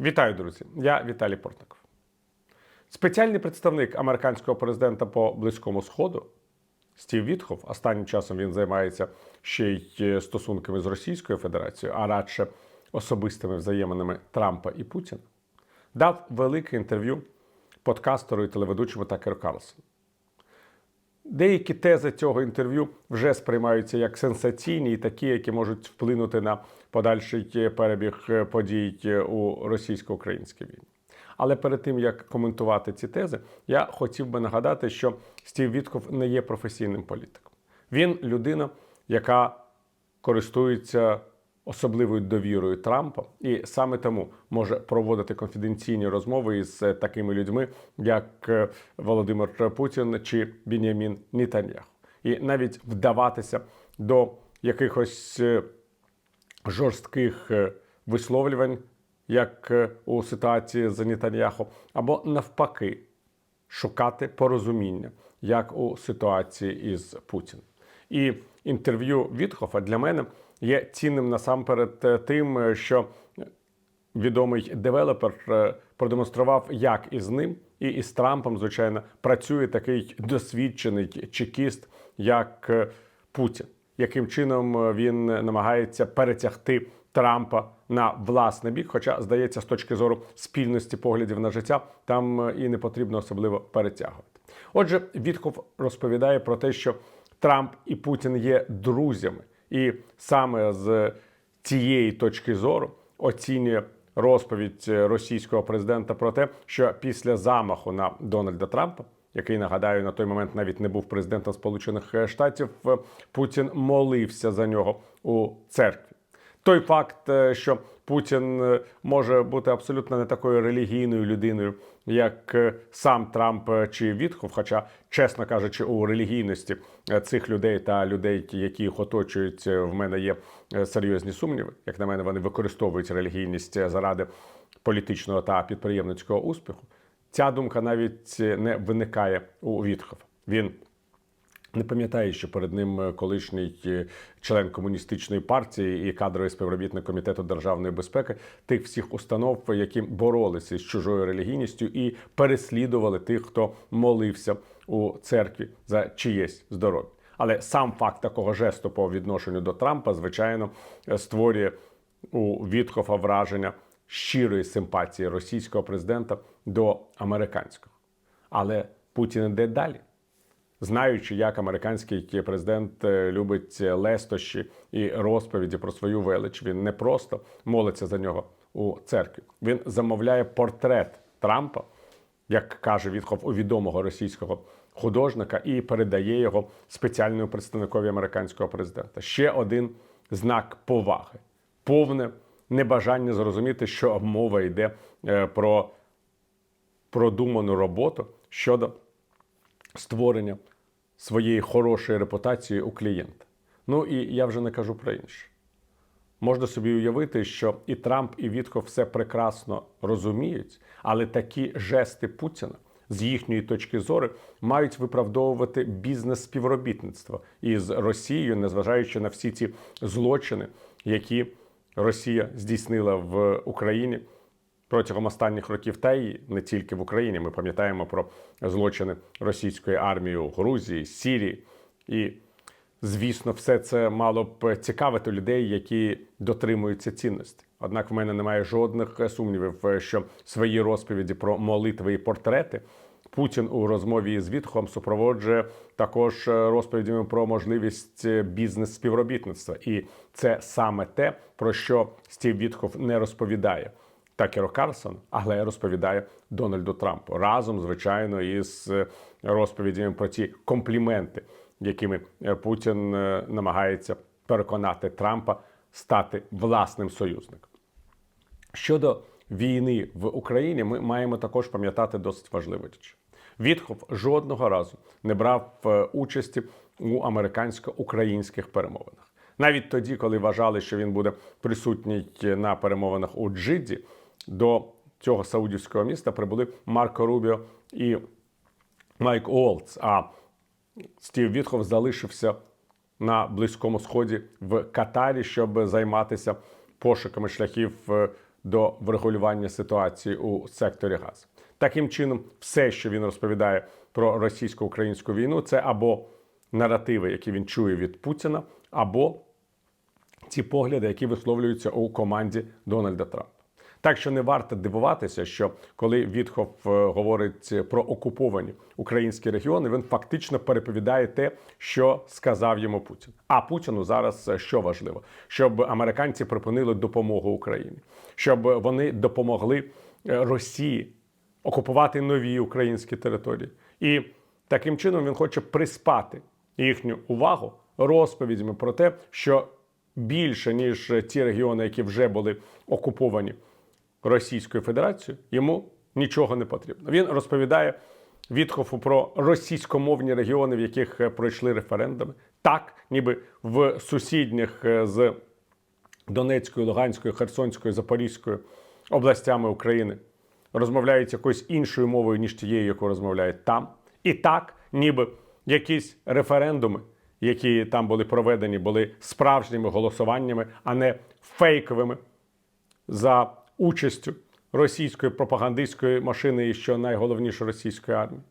Вітаю, друзі! Я Віталій Портников. Спеціальний представник американського президента по Близькому Сходу Стів Вітхов, останнім часом він займається ще й стосунками з Російською Федерацією, а радше особистими взаєминами Трампа і Путіна, дав велике інтерв'ю подкастеру і телеведучому Такеру Карлсону. Деякі тези цього інтерв'ю вже сприймаються як сенсаційні і такі, які можуть вплинути на подальший перебіг подій у російсько-українській війні. Але перед тим як коментувати ці тези, я хотів би нагадати, що Стів Вітков не є професійним політиком. Він людина, яка користується особливою довірою Трампа, і саме тому може проводити конфіденційні розмови із е, такими людьми, як е, Володимир Путін чи Бінямін Нітаньяху. І навіть вдаватися до якихось е, жорстких висловлювань, як у ситуації з Нетаньяху, або навпаки, шукати порозуміння, як у ситуації із Путіним. І інтерв'ю Вітхофа для мене є цінним насамперед е, тим, е, що відомий девелопер е, продемонстрував, як із ним і із Трампом, звичайно, працює такий досвідчений чекіст, як Путін. Яким чином він намагається перетягти Трампа на власний бік? Хоча, здається, з точки зору спільності поглядів на життя, там і не потрібно особливо перетягувати. Отже, Вітхов розповідає про те, що Трамп і Путін є друзями, і саме з цієї точки зору оцінює розповідь російського президента про те, що після замаху на Дональда Трампа, який нагадаю на той момент навіть не був президентом Сполучених Штатів, Путін молився за нього у церкві. Той факт, е, що Путін е, може бути абсолютно не такою релігійною людиною, як е, сам Трамп чи Вітхов, хоча, чесно кажучи, у релігійності е, цих людей та людей, які їх оточують, е, в мене є е, серйозні сумніви. Як на мене, вони використовують релігійність е, заради політичного та підприємницького успіху. Ця думка навіть е, не виникає у Вітхова. Він не пам'ятає, що перед ним е, колишній е, член комуністичної партії і кадровий співробітник комітету державної безпеки тих всіх установ, які боролися з чужою релігійністю і переслідували тих, хто молився у церкві за чиєсь здоров'я. Але сам факт такого жесту по відношенню до Трампа, звичайно, е, створює у Вітхофа враження щирої симпатії російського президента до американського. Але Путін іде далі знаючи, як американський президент е, любить лестощі і розповіді про свою велич, він не просто молиться за нього у церкві. Він замовляє портрет Трампа, як каже Вітхов, у відомого російського художника, і передає його спеціальному представникові американського президента. Ще один знак поваги, повне небажання зрозуміти, що мова йде е, про продуману роботу щодо створення своєї хорошої репутації у клієнта. Ну і я вже не кажу про інше. Можна собі уявити, що і Трамп, і Вітков все прекрасно розуміють, але такі жести Путіна з їхньої точки зору мають виправдовувати бізнес співробітництво із Росією, незважаючи на всі ці злочини, які Росія здійснила в Україні протягом останніх років, та й не тільки в Україні. Ми пам'ятаємо про злочини російської армії у Грузії, Сірії. І, звісно, все це мало б цікавити людей, які дотримуються цінностей. Однак в мене немає жодних сумнівів, що свої розповіді про молитви і портрети Путін у розмові з Вітхом супроводжує також розповідями про можливість бізнес-співробітництва. І це саме те, про що Стів Вітхов не розповідає. Такеру Карлсон, але розповідає Дональду Трампу разом, звичайно, із розповідями про ті компліменти, якими Путін е, намагається переконати Трампа стати власним союзником. Щодо війни в Україні, ми маємо також пам'ятати досить важливу річ. Вітхов жодного разу не брав е, участі у американсько-українських перемовинах. Навіть тоді, коли вважали, що він буде присутній на перемовинах у Джиді, до цього саудівського міста прибули Марко Рубіо і Майк Уолтс. А Стів Вітхов залишився на Близькому Сході в Катарі, щоб займатися пошуками шляхів до врегулювання ситуації у секторі газ. Таким чином, все, що він розповідає про російсько-українську війну, це або наративи, які він чує від Путіна, або ці погляди, які висловлюються у команді Дональда Трампа. Так що не варто дивуватися, що коли Вітхов е, говорить про окуповані українські регіони, він фактично переповідає те, що сказав йому Путін. А Путіну зараз е, що важливо, щоб американці припинили допомогу Україні, щоб вони допомогли е, Росії окупувати нові українські території. І таким чином він хоче приспати їхню увагу розповідями про те, що більше ніж ті регіони, які вже були окуповані Російською Федерацією, йому нічого не потрібно. Він розповідає Вітхофу про російськомовні регіони, в яких е, пройшли референдуми, так, ніби в сусідніх е, з Донецькою, Луганською, Херсонською, Запорізькою областями України розмовляють якоюсь іншою мовою, ніж тією, яку розмовляють там. І так, ніби якісь референдуми, які там були проведені, були справжніми голосуваннями, а не фейковими за участю російської пропагандистської машини і що найголовніше російської армії.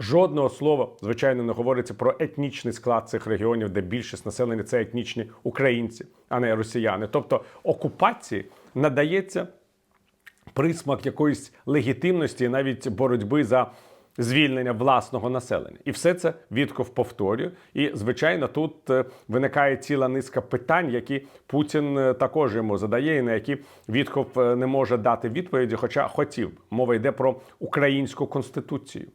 Жодного слова, звичайно, не говориться про етнічний склад цих регіонів, де більшість населення це етнічні українці, а не росіяни. Тобто окупації надається присмак якоїсь легітимності, навіть боротьби за звільнення власного населення. І все це Вітков повторює. І, звичайно, тут е, виникає ціла низка питань, які Путін е, також йому задає, і на які Вітков е, не може дати відповіді, хоча хотів. Мова йде про українську конституцію,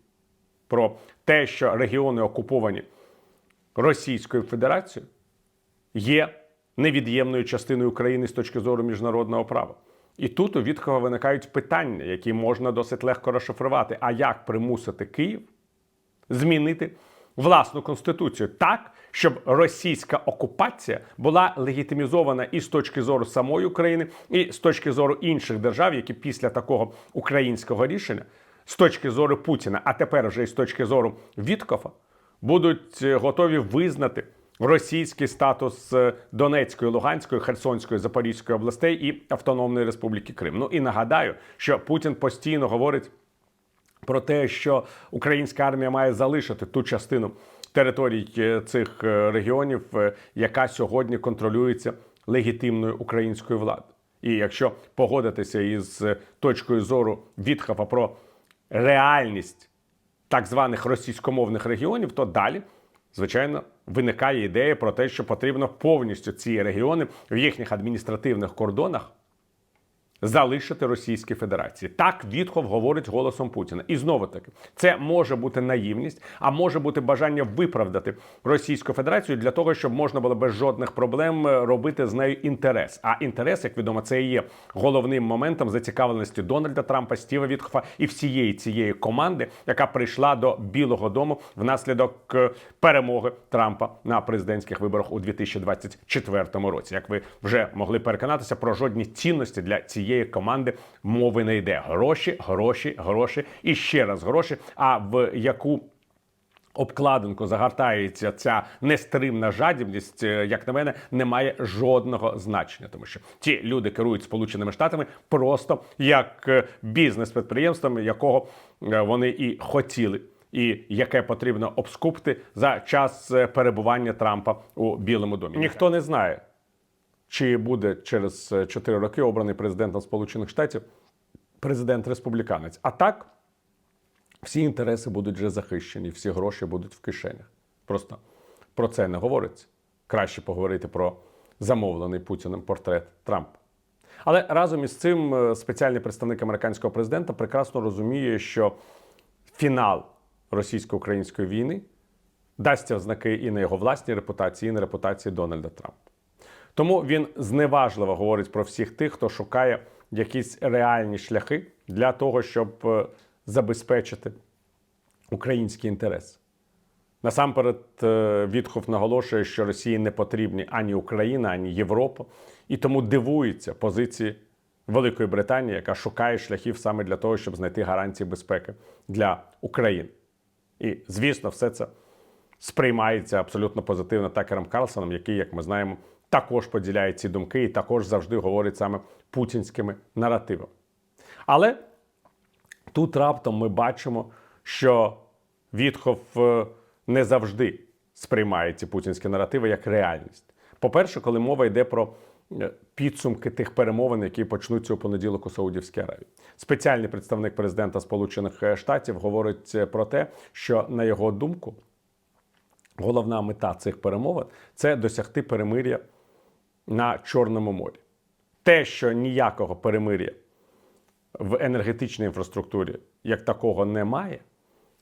про те, що регіони окуповані Російською Федерацією є невід'ємною частиною України з точки зору міжнародного права. І тут у Віткова виникають питання, які можна досить легко розшифрувати. А як примусити Київ змінити власну конституцію так, щоб російська окупація була легітимізована і з точки зору самої України, і з точки зору інших держав, які після такого українського рішення, з точки зору Путіна, а тепер вже і з точки зору Віткофа, будуть е, готові визнати російський статус Донецької, Луганської, Херсонської, Запорізької областей і Автономної Республіки Крим. Ну і нагадаю, що Путін постійно говорить про те, що українська армія має залишити ту частину територій е, цих е, регіонів, е, яка сьогодні контролюється легітимною українською владою. І якщо погодитися із точкою зору Вітхафа про реальність так званих російськомовних регіонів, то далі, звичайно, виникає ідея про те, що потрібно повністю ці регіони в їхніх адміністративних кордонах залишити Російській Федерації. Так Вітхов говорить голосом Путіна. І знову таки, це може бути наївність, а може бути бажання виправдати Російську Федерацію для того, щоб можна було без жодних проблем е, робити з нею інтерес. А інтерес, як відомо, це і є головним моментом зацікавленості Дональда Трампа, Стіва Вітхофа і всієї цієї команди, яка прийшла до Білого Дому внаслідок е, перемоги Трампа на президентських виборах у 2024 році. Як ви вже могли переконатися, про жодні цінності для цієї команди мови не йде. Гроші, гроші, гроші і ще раз гроші. А в яку обкладинку загортається ця нестримна жадібність, е, як на мене, не має жодного значення, тому що ті люди керують Сполученими Штатами просто як е, бізнес-підприємством, якого е, вони і хотіли. І яке потрібно обскупти за час перебування Трампа у Білому домі. Ніхто не знає, чи буде через 4 роки обраний президентом Сполучених Штатів президент республіканець. А так всі інтереси будуть вже захищені, всі гроші будуть в кишенях. Просто про це не говориться. Краще поговорити про замовлений Путіним портрет Трампа. Але разом із цим е, спеціальний представник американського президента прекрасно розуміє, що фінал російсько-української війни дасться ознаки і на його власній репутації, і на репутації Дональда Трампа. Тому він зневажливо говорить про всіх тих, хто шукає якісь реальні шляхи для того, щоб е, забезпечити український інтерес. Насамперед, е, Вітхов наголошує, що Росії не потрібні ані Україна, ані Європа, і тому дивується позиції Великої Британії, яка шукає шляхів саме для того, щоб знайти гарантії безпеки для України. І, звісно, все це сприймається абсолютно позитивно Такером Карлсоном, який, як ми знаємо, також поділяє ці думки і також завжди говорить саме путінськими наративами. Але тут раптом ми бачимо, що Вітхов е, не завжди сприймає ці путінські наративи як реальність. По-перше, коли мова йде про е, підсумки тих перемовин, які почнуться у понеділок у Саудівській Аравії. Спеціальний представник президента Сполучених Штатів говорить е, про те, що на його думку головна мета цих перемовин це досягти перемир'я на Чорному морі. Те, що ніякого перемир'я в енергетичній інфраструктурі як такого немає.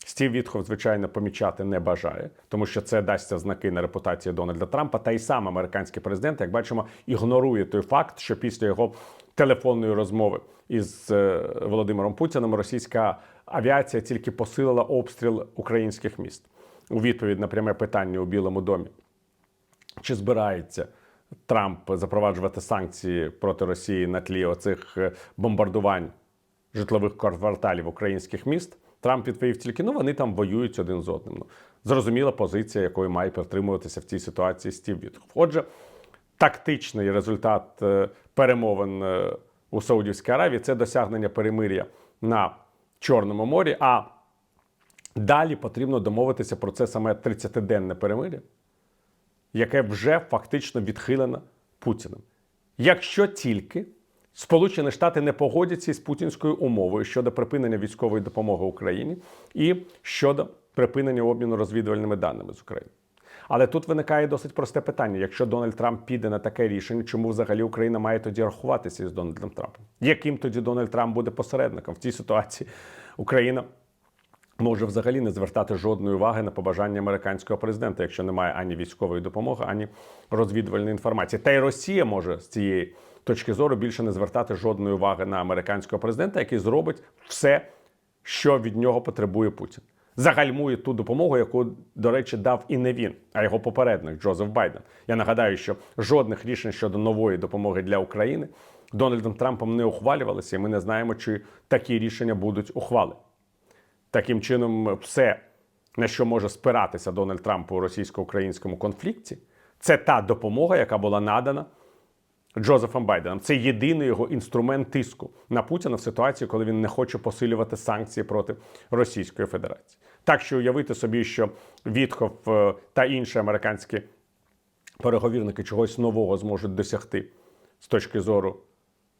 Стів Вітхов, звичайно, помічати не бажає, тому що це дасться знаки на репутації Дональда Трампа. Та й сам американський президент, як бачимо, ігнорує той факт, що після його телефонної розмови із е, Володимиром Путіним російська авіація тільки посилила обстріл українських міст. У відповідь на пряме питання у Білому домі чи збирається Трамп запроваджувати санкції проти Росії на тлі оцих е, бомбардувань житлових кварталів українських міст? Трамп відповів тільки: ну вони там воюють один з одним. Ну, зрозуміла позиція, якою має притримуватися в цій ситуації Стів Вітхов. Отже, тактичний результат е, перемовин е, у Саудівській Аравії це досягнення перемир'я на Чорному морі. А далі потрібно домовитися про це саме 30-денне перемир'я яке вже фактично відхилено Путіним. Якщо тільки Сполучені Штати не погодяться із путінською умовою щодо припинення військової допомоги Україні і щодо припинення обміну розвідувальними даними з України. Але тут виникає досить просте питання: якщо Дональд Трамп піде на таке рішення, чому взагалі Україна має тоді рахуватися із Дональдом Трампом? Яким тоді Дональд Трамп буде посередником в цій ситуації? Україна може взагалі не звертати жодної уваги на побажання американського президента, якщо немає ані військової допомоги, ані розвідувальної інформації. Та й Росія може з цієї точки зору більше не звертати жодної уваги на американського президента, який зробить все, що від нього потребує Путін. Загальмує ту допомогу, яку, до речі, дав і не він, а його попередник Джозеф Байден. Я нагадаю, що жодних рішень щодо нової допомоги для України Дональдом Трампом не ухвалювалися, і ми не знаємо, чи такі рішення будуть ухвалені. Таким чином, все, на що може спиратися Дональд Трамп у російсько-українському конфлікті, це та допомога, яка була надана Джозефом Байденом. Це єдиний його інструмент тиску на Путіна в ситуації, коли він не хоче посилювати санкції проти Російської Федерації. Так що уявити собі, що Вітхов е, та інші американські переговірники чогось нового зможуть досягти з точки зору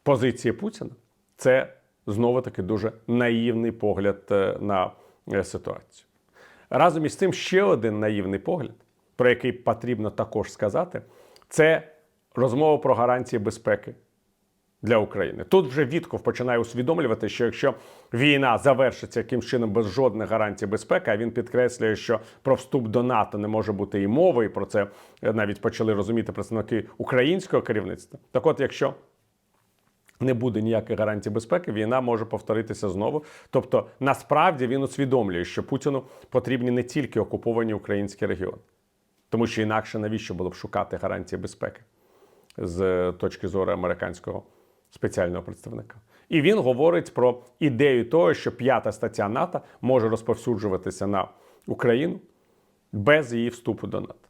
позиції Путіна, це знову таки дуже наївний погляд е, на е, ситуацію. Разом із цим ще один наївний погляд, про який потрібно також сказати, це розмова про гарантії безпеки для України. Тут вже Вітков починає усвідомлювати, що якщо війна завершиться якимсь чином без жодних гарантій безпеки, а він підкреслює, що про вступ до НАТО не може бути і мови, і про це навіть почали розуміти представники українського керівництва. Так, от, якщо не буде ніяких гарантій безпеки, війна може повторитися знову. Тобто, насправді він усвідомлює, що Путіну потрібні не тільки окуповані українські регіони, тому що інакше навіщо було б шукати гарантії безпеки з точки зору американського спеціального представника. І він говорить про ідею того, що п'ята стаття НАТО може розповсюджуватися на Україну без її вступу до НАТО.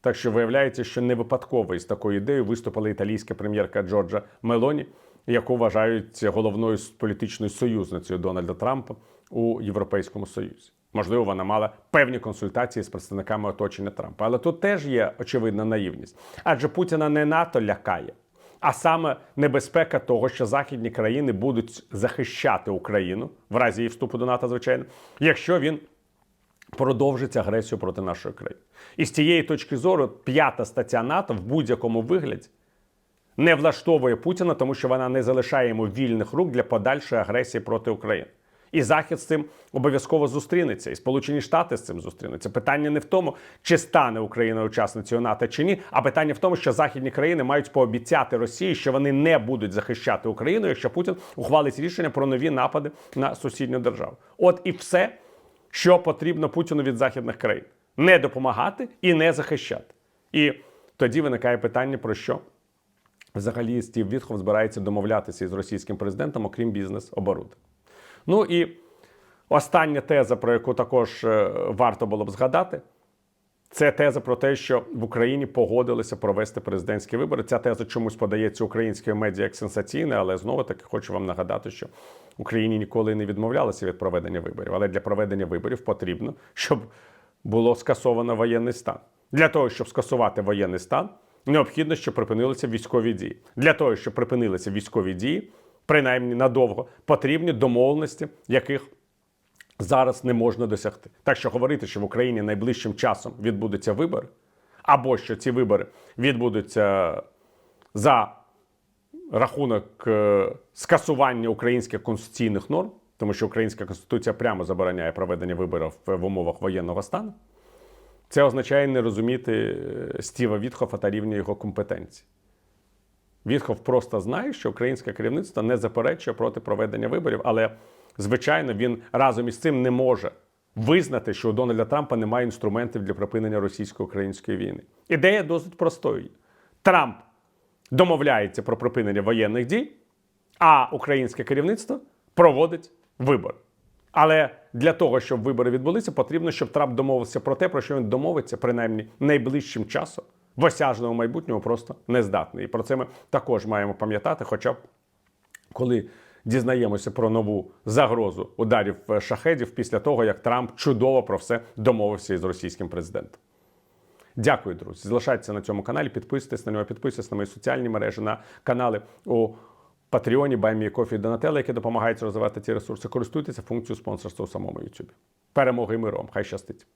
Так що виявляється, що не випадково із такою ідеєю виступила італійська прем'єрка Джорджа Мелоні, яку вважають головною політичною союзницею Дональда Трампа у Європейському Союзі. Можливо, вона мала певні консультації з представниками оточення Трампа. Але тут теж є очевидна наївність. Адже Путіна не НАТО лякає, а саме небезпека того, що західні країни будуть захищати Україну в разі її вступу до НАТО, звичайно, якщо він продовжить агресію проти нашої країни. І з цієї точки зору п'ята стаття НАТО в будь-якому вигляді не влаштовує Путіна, тому що вона не залишає йому вільних рук для подальшої агресії проти України. І Захід з цим обов'язково зустрінеться, і Сполучені Штати з цим зустрінуться. Питання не в тому, чи стане Україна учасницею НАТО чи ні, а питання в тому, що західні країни мають пообіцяти Росії, що вони не будуть захищати Україну, якщо Путін ухвалить рішення про нові напади на сусідню державу. От і все, що потрібно Путіну від західних країн: не допомагати і не захищати. І тоді виникає питання про що взагалі Стів Вітхов збирається домовлятися із російським президентом, окрім бізнес-оборудки. Ну і остання теза, про яку також е, варто було б згадати, Це теза про те, що в Україні погодилися провести президентські вибори. Ця теза чомусь подається українською медіа як сенсаційна, але знову таки хочу вам нагадати, що Україні ніколи не відмовлялися від проведення виборів. Але для проведення виборів потрібно, щоб було скасовано воєнний стан. Для того, щоб скасувати воєнний стан, необхідно, щоб припинилися військові дії. Для того, щоб припинилися військові дії, принаймні надовго, потрібні домовленості, яких зараз не можна досягти. Так що говорити, що в Україні найближчим часом відбудуться вибори, або що ці вибори відбудуться за рахунок е, скасування українських конституційних норм, тому що українська конституція прямо забороняє проведення виборів в в умовах воєнного стану. Це означає не розуміти е, Стіва Вітхофа та рівня його компетенції. Вітхов просто знає, що українське керівництво не заперечує проти проведення виборів, але, звичайно, він разом із цим не може визнати, що у Дональда Трампа немає інструментів для припинення російсько-української війни. Ідея досить простою. Трамп домовляється про припинення воєнних дій, а українське керівництво проводить вибори. Але для того, щоб вибори відбулися, потрібно, щоб Трамп домовився про те, про що він домовиться, принаймні найближчим часом, в осяжному майбутньому просто не здатний. І про це ми також маємо пам'ятати. Хоча б коли дізнаємося про нову загрозу ударів е, шахедів після того, як Трамп чудово про все домовився із російським президентом. Дякую, друзі. Залишайтеся на цьому каналі, підписуйтесь на нього, підписуйтесь на мої соціальні мережі, на канали у Патреоні, Баймі Кофі які допомагають розвивати ці ресурси. Користуйтеся функцією спонсорства у самому YouTube. Перемоги миром. Хай щастить!